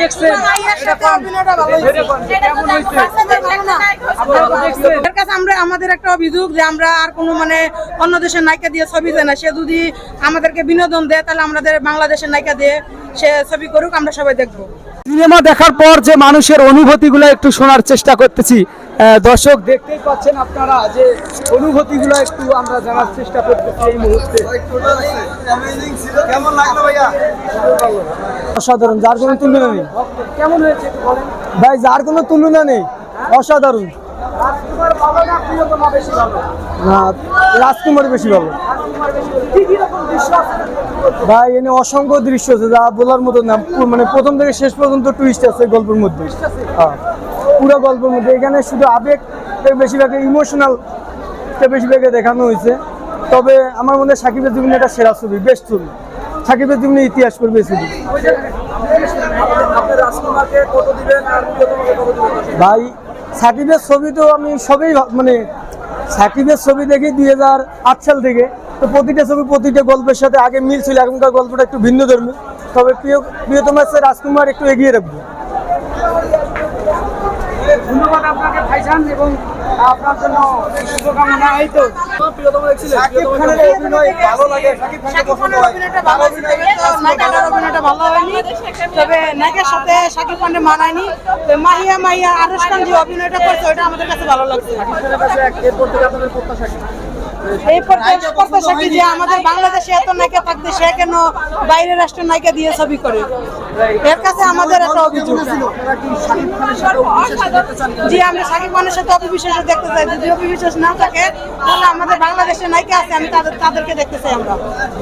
দেখছেন। এর কাছে আমরা আমাদের একটা অভিযোগ যে আমরা আর কোনো মানে অন্য দেশের নায়িকা দিয়ে ছবি দেয় না। সে যদি আমাদেরকে বিনোদন দেয় তাহলে আমাদের বাংলাদেশের নায়িকা দিয়ে সে ছবি করুক আমরা সবাই দেখব। সিনেমা দেখার পর যে মানুষের অনুভূতিগুলো একটু শোনার চেষ্টা করতেছি দর্শক দেখতেই পাচ্ছেন আপনারা যে অনুভূতিগুলো একটু আমরা জানার চেষ্টা করতেছি এই মুহূর্তে। কেমন লাগল ভাইয়া? অসাধারণ যার কোনো তুলনা নেই। কেমন হয়েছে ভাই যার কোনো তুলনা নেই। অসাধারণ। না প্রিয়তমা বেশি ভালো? না রাজকুমার বেশি ভালো। ভাই এনে অসংখ্য দৃশ্য আছে যা বলার মতো না। মানে প্রথম থেকে শেষ পর্যন্ত টুইস্ট আছে গল্পের মধ্যে। হ্যাঁ। পুরো গল্পের মধ্যে। এখানে শুধু আবেগ বেশিরভাগ ইমোশনাল বেশিরভাগে দেখানো হয়েছে। তবে আমার মনে হয় সাকিবের জীবনে এটা সেরা ছবি বেস্ট ছবি। সাকিবের জীবনে ইতিহাস করবে ছবি ভাই সাকিবের ছবি তো আমি সবই মানে সাকিবের ছবি দেখি দুই হাজার আট সাল থেকে। তো প্রতিটা ছবি, প্রতিটা গল্পের সাথে আগে মিল ছিল, এখনকার গল্পটা একটু ভিন্ন ধর্মী তবে প্রিয়, প্রিয়তম আছে রাজকুমার, একটু এগিয়ে রাখব। ধন্যবাদ এবং আপনার জন্য শুভকামনা এই তো। প্রিয়তম খানের অভিনয় ভালো লাগে শাকিব খানকে পছন্দ হয়। অভিনয়টা ভালো ছিল তো নায়িকাটার অভিনয়টা ভালো হয়নি তবে নায়িকার সাথে শাকিব খানের মানায়নি। তো মাহিয়া মাহিয়া আরশ খান যে অভিনয়টা করছে ওটা আমাদের কাছে ভালো লাগছে। এরপর থেকে আপনাদের প্রত্যাশা এই প্রত্যেক- প্রত্যাশা কি যে আমাদের বাংলাদেশে এত নায়িকা থাকতে সে কেন বাইরের রাষ্ট্রের নায়িকা দিয়ে ছবি করে? এর কাছে আমাদের একটা অভিযোগ দেখতে জি আমরা শাকিব খানের সাথে অবিশ্বাস দেখতে চাই। যদি অবিশ্বাস না থাকে তাহলে আমাদের বাংলাদেশের নায়িকা আছে আমি তাদের তাদেরকে দেখতে চাই আমরা।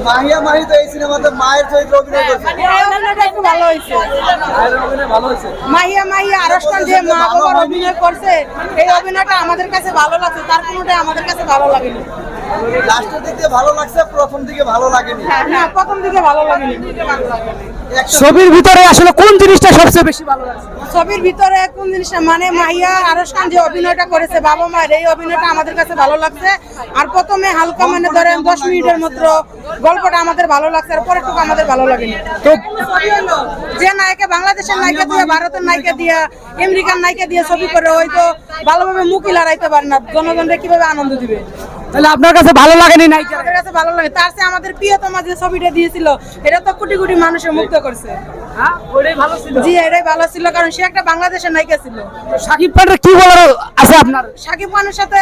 মাহিয়া মাহি তো এই সিনেমাতে মায়ের চরিত্রে অভিনয় করছে। এই অভিনয়টা একটু ভালো হয়েছে। ভালো হয়েছে? মাহিয়া মাহিয়া আরশ যে মা বাবার অভিনয় করছে এই অভিনয়টা আমাদের কাছে ভালো লাগছে তার কোনোটাই আমাদের কাছে ভালো লাগেনি। লাস্টের দিক ভালো লাগছে প্রথম দিকে ভালো লাগেনি। হ্যাঁ প্রথম দিকে ভালো লাগেনি। ছবির ভিতরে আসলে কোন জিনিসটা সবচেয়ে বেশি ভালো লাগছে? ছবির ভিতরে কোন জিনিসটা? মানে মাহিয়া আরশ খান যে অভিনয়টা করেছে বাবা মায়ের এই অভিনয়টা আমাদের কাছে ভালো লাগছে। আর প্রথমে হালকা মানে ধরেন দশ মিনিটের মধ্যে গল্পটা আমাদের ভালো লাগছে আর পরেরটুকু আমাদের ভালো লাগেনি। তো যে নায়িকা বাংলাদেশের নায়িকা দিয়ে ভারতের নায়িকা দিয়ে আমেরিকান নায়িকা দিয়ে ছবি করে ওই তো ভালোভাবে মুখই লড়াইতে পারে না জনগণরা কীভাবে আনন্দ দিবে? তাহলে আপনার কাছে ভালো লাগেনি নায়িকা? কাছে ভালো লাগে। তার চেয়ে আমাদের প্রিয়তমা যে ছবিটা দিয়েছিল এটা তো কোটি কোটি মানুষের মুক্ত করছে। হ্যাঁ ভালো জি এটাই ভালো ছিল কারণ সে একটা বাংলাদেশের নায়িকা ছিল। শাকিব খানের কি বলার আছে আপনার? সাকিব খানের সাথে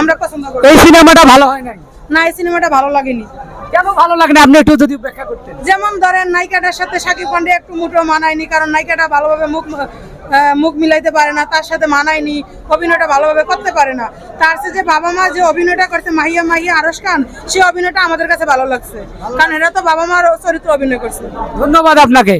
আমরা পছন্দ করি। এই সিনেমাটা ভালো হয় নাই? না এই সিনেমাটা ভালো লাগেনি। কেন ভালো লাগে না? আপনি একটু যদি ব্যাখ্যা করতেন। যেমন ধরেন নায়িকাটার সাথে সাকিব পান্ডে একটু মুঠো মানায়নি কারণ নায়িকাটা ভালোভাবে মুখ মুখ মিলাইতে পারে না, তার সাথে মানায়নি, অভিনয়টা ভালোভাবে করতে পারে না। তার সাথে বাবা মা যে অভিনয়টা করছে, মাহিয়া মাহিয়া আরস খান, সে অভিনয়টা আমাদের কাছে ভালো লাগছে। কারণ এরা তো বাবা মার চরিত্র অভিনয় করছে। ধন্যবাদ আপনাকে।